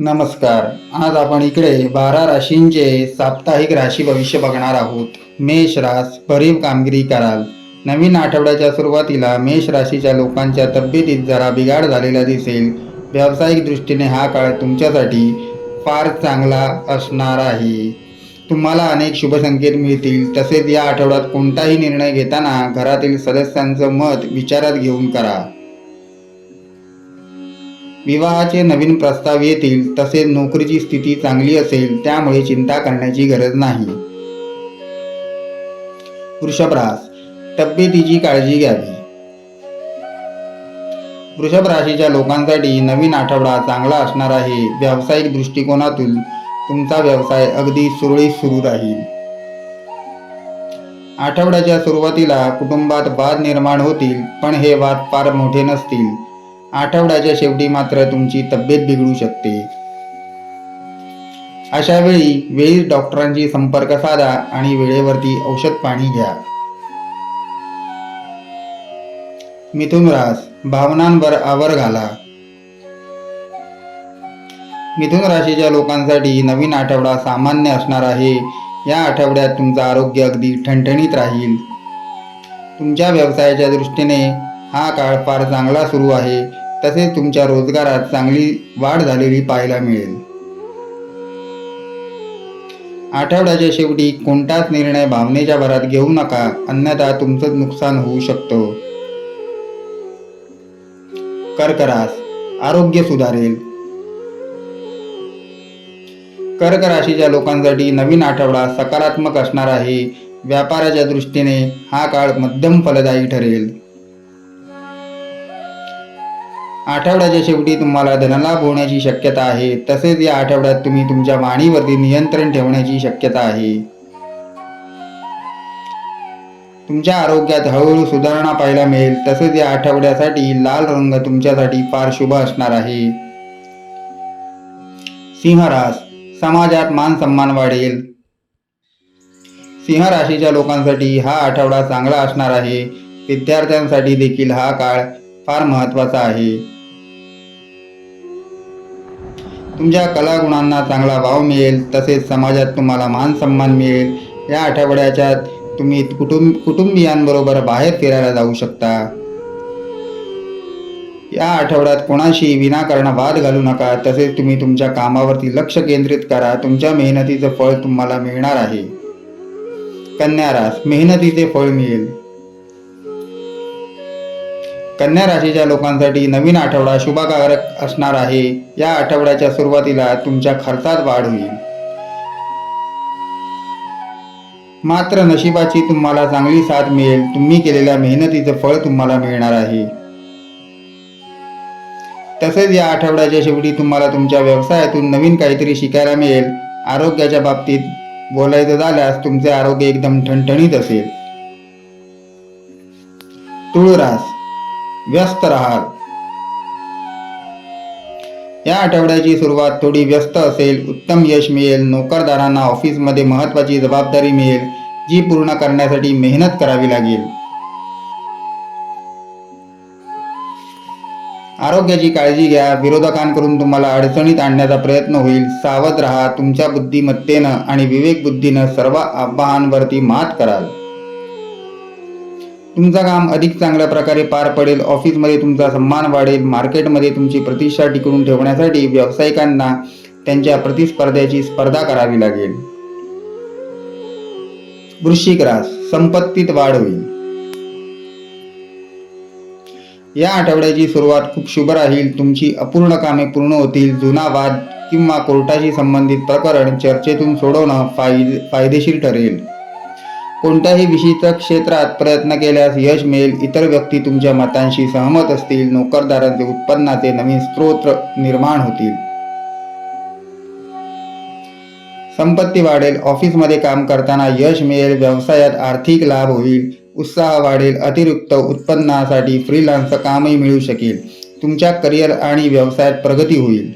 नमस्कार. आज आपण इकडे बारा राशींचे साप्ताहिक राशी भविष्य बघणार आहोत. मेष रास भरीव कामगिरी कराल. नवीन आठवड्याच्या सुरुवातीला मेष राशीच्या लोकांच्या तब्येतीत जरा बिघाड झालेला दिसेल. व्यावसायिक दृष्टीने हा काळ तुमच्यासाठी फार चांगला असणार आहे. तुम्हाला अनेक शुभसंकेत मिळतील. तसेच या आठवड्यात कोणताही निर्णय घेताना घरातील सदस्यांचं मत विचारात घेऊन करा. विवाहाचे नवीन प्रस्ताव येतील तसेच नोकरीची स्थिती चांगली असेल त्यामुळे चिंता करण्याची गरज नाही. वृषभरास तब्येतीची काळजी घ्यावी. वृषभ राशीच्या लोकांसाठी नवीन आठवडा चांगला असणार आहे. व्यावसायिक दृष्टिकोनातून तुमचा व्यवसाय अगदी सुरळीत सुरू राहील. आठवड्याच्या सुरुवातीला कुटुंबात वाद निर्माण होतील पण हे वाद फार मोठे नसतील. आठवड्याच्या शेवटी मात्र तुमची तब्येत बिघडू शकते. अशा वेळी वेळीच डॉक्टरांशी संपर्क साधा आणि वेळेवरती औषध पाणी घ्या. मिथुन रास भावनांवर आवर घाला. मिथुन राशीच्या लोकांसाठी नवीन आठवडा सामान्य असणार आहे. या आठवड्यात तुमचं आरोग्य अगदी ठणठणीत राहील. तुमच्या व्यवसायाच्या दृष्टीने हा काळ फार चांगला सुरू आहे. तसेच तुमच्या रोजगारात चांगली वाढ झालेली पाहायला मिळेल. आठवड्याच्या शेवटी कोणताच निर्णय भावनेच्या भरात घेऊ नका अन्यथा तुमचं नुकसान होऊ शकतं. कर्करास आरोग्य सुधारेल. कर्क राशीच्या लोकांसाठी नवीन आठवडा सकारात्मक असणार आहे. व्यापाराच्या दृष्टीने हा काळ मध्यम फलदायी ठरेल. आठवड्याच्या शेवटी तुम्हाला धनलाभ होण्याची शक्यता आहे. तसेच या आठवड्यात तुम्ही तुमच्या वाणीवरती नियंत्रण ठेवण्याची शक्यता आहे. तुमच्या आरोग्यात हळूहळू सुधारणा पाहायला मिळेल. तसेच या आठवड्यासाठी लाल रंग तुमच्यासाठी फार शुभ असणार आहे. सिंहरास समाजात मान सन्मान वाढेल. सिंह राशीच्या लोकांसाठी हा आठवडा चांगला असणार आहे. विद्यार्थ्यांसाठी देखील हा काळ फार महत्त्वाचा आहे. तुमच्या कलागुणांना चांगला भाव मिळेल तसेच समाजात तुम्हाला मान सन्मान मिळेल. या आठवड्याच्या तुम्ही कुटुंब कुटुंबियांबरोबर बाहेर फिरायला जाऊ शकता. या आठवड्यात कोणाशी विनाकारण वाद घालू नका तसेच तुम्ही तुमच्या कामावरती लक्ष केंद्रित करा. तुमच्या मेहनतीचं फळ तुम्हाला मिळणार आहे. कन्या रास मेहनतीचे फळ मिळेल. कन्या राशीच्या लोकांसाठी नवीन आठवडा शुभकारक असणार आहे. या आठवड्याच्या सुरुवातीला तुमच्या खर्चात वाढ होईल. मात्र नशिबाची तुम्हाला चांगली साथ मिळेल. तुम्ही केलेल्या मेहनतीचं फळ तुम्हाला मिळणार आहे. तसेच या आठवड्याच्या शेवटी तुम्हाला तुमच्या व्यवसायातून नवीन काहीतरी शिकायला मिळेल. आरोग्याच्या बाबतीत बोलायचं झाल्यास तुमचे आरोग्य एकदम ठणठणीत असेल. तुळरास व्यस्त राहाल. या आठवड्याची सुरुवात थोडी व्यस्त असेल उत्तम यश मिळेल नोकरदारांना ऑफिसमध्ये महत्त्वाची जबाबदारी मिळेल जी पूर्ण करण्यासाठी मेहनत करावी लागेल. आरोग्याची काळजी घ्या विरोधकांकडून तुम्हाला अडचणीत आणण्याचा प्रयत्न होईल. सावध राहा तुमच्या बुद्धिमत्तेनं आणि विवेक बुद्धीनं सर्व आव्हानांवरती मात कराल. तुमचं काम अधिक चांगल्या प्रकारे पार पडेल ऑफिसमध्ये तुमचा सन्मान वाढेल मार्केटमध्ये तुमची प्रतिष्ठा टिकवून ठेवण्यासाठी व्यावसायिकांना त्यांच्या प्रतिस्पर्ध्याची स्पर्धा करावी लागेल. वृश्चिक रास संपत्तीत वाढ होईल. या आठवड्याची सुरुवात खूप शुभ राहील. तुमची अपूर्ण कामे पूर्ण होतील. जुना वाद किंवा कोर्टाशी संबंधित प्रकरण चर्चेतून सोडवणं फाय फायदेशीर ठरेल. कोणत्याही विशिष्ट क्षेत्रात प्रयत्न केल्यास यश मिळेल. इतर व्यक्ती तुमच्या मतांशी सहमत असतील. नोकरदारांचे उत्पन्नाचे नवीन स्रोत निर्माण होतील. संपत्ती वाढेल. ऑफिसमध्ये काम करताना यश मिळेल. व्यवसायात आर्थिक लाभ होईल. उत्साह वाढेल. अतिरिक्त उत्पन्नासाठी फ्रीलान्स कामही मिळू शकेल. तुमच्या करिअर आणि व्यवसायात प्रगती होईल.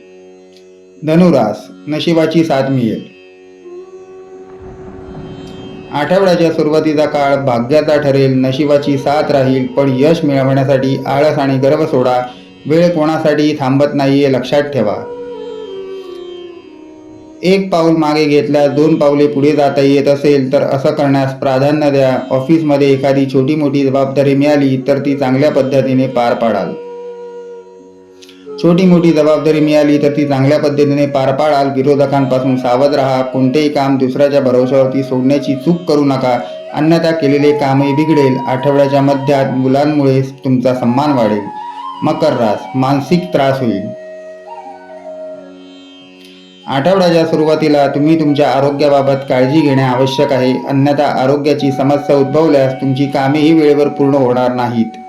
धनुरास. नशिबाची साथ मिळेल. आठवड्याच्या सुरुवातीचा काळ भाग्याचा ठरेल नशिबाची साथ राहील पण यश मिळवण्यासाठी आळस आणि गर्व सोडा. वेळ कोणासाठी थांबत नाही हे लक्षात ठेवा. एक पाऊल मागे घेतल्यास दोन पावले पुढे जाता येत असेल तर असं करण्यास प्राधान्य द्या. ऑफिसमध्ये एखादी छोटी मोठी जबाबदारी मिळाली तर ती चांगल्या पद्धतीने पार पाडाल. छोटी मोठी जबाबदारी मिळाली तर ती चांगल्या पद्धतीने पार पाडाल विरोधकांपासून सावध राहा. कोणतेही काम दुसऱ्याच्या भरोश्यावरती सोडण्याची चूक करू नका. अन्यथा केलेले कामही बिघडेल. आठवड्याच्या मध्यात मुलांमुळे तुमचा सन्मान वाढेल. मकर रास. मानसिक त्रास होईल. आठवड्याच्या सुरुवातीला तुम्ही तुमच्या आरोग्याबाबत काळजी घेणे आवश्यक आहे. अन्यथा आरोग्याची समस्या उद्भवल्यास तुमची कामेही वेळेवर पूर्ण होणार नाहीत.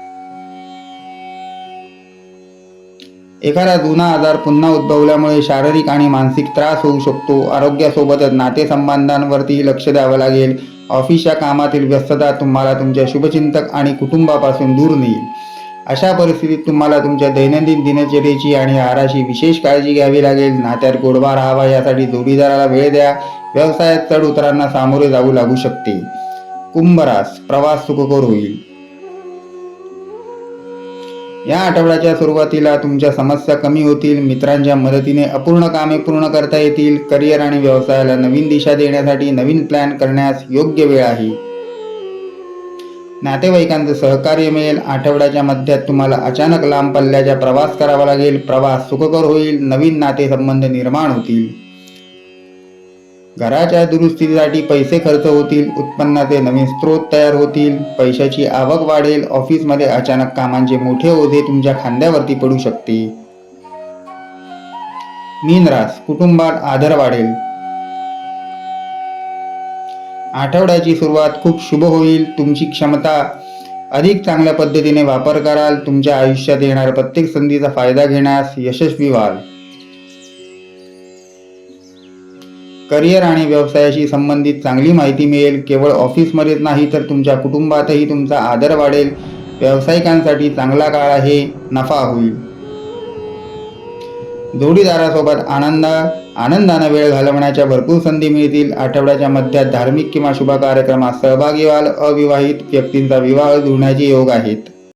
एखादा जुना आजार पुन्हा उद्भवल्यामुळे शारीरिक आणि मानसिक त्रास होऊ शकतो. आरोग्यासोबतच नातेसंबंधांवरतीही लक्ष द्यावं लागेल. ऑफिसच्या कामातील व्यस्तता तुम्हाला तुमच्या शुभचिंतक आणि कुटुंबापासून दूर नेईल. अशा परिस्थितीत तुम्हाला तुमच्या दैनंदिन दिनचर्येची आणि आहाराची विशेष काळजी घ्यावी लागेल. नात्यात गोडवा राहावा यासाठी जोडीदाराला वेळ द्या. व्यवसायात चढ उतरांना सामोरे जाऊ लागू शकते. कुंभरास प्रवास सुखकर होईल. या आठवड्याच्या सुरुवातीला तुमच्या समस्या कमी होतील मित्रांच्या मदतीने अपूर्ण कामे पूर्ण करता येतील करिअर आणि व्यवसायाला नवीन दिशा देण्यासाठी नवीन प्लॅन करण्यास योग्य वेळ आहे. नातेवाईकांचं सहकार्य मिळेल आठवड्याच्या मध्यात तुम्हाला अचानक लांब पल्ल्याचा प्रवास करावा लागेल प्रवास सुखकर होईल नवीन नातेसंबंध निर्माण होतील. घराच्या दुरुस्तीसाठी पैसे खर्च होतील उत्पन्नाचे नवीन स्रोत तयार होतील पैशाची आवक वाढेल ऑफिसमध्ये अचानक कामांचे मोठे ओझे तुमच्या खांद्यावरती पडू शकते. मीन रास कुटुंबात आदर वाढेल. आठवड्याची सुरुवात खूप शुभ होईल तुमची क्षमता अधिक चांगल्या पद्धतीने वापर कराल तुमच्या आयुष्यात येणाऱ्या प्रत्येक संधीचा फायदा घेण्यास यशस्वी व्हाल. करिअर आणि व्यवसायाशी संबंधित चांगली माहिती मिळेल. केवळ ऑफिसमध्येच नाही तर तुमच्या कुटुंबातही तुमचा आदर वाढेल. व्यावसायिकांसाठी चांगला काळ आहे. नफा होईल. जोडीदारासोबत आनंद आनंदानं वेळ घालवण्याच्या भरपूर संधी मिळतील. आठवड्याच्या मध्यात धार्मिक किंवा शुभ कार्यक्रमात सहभागी व्हाल. अविवाहित व्यक्तींचा विवाह जुळण्याचे योग आहेत.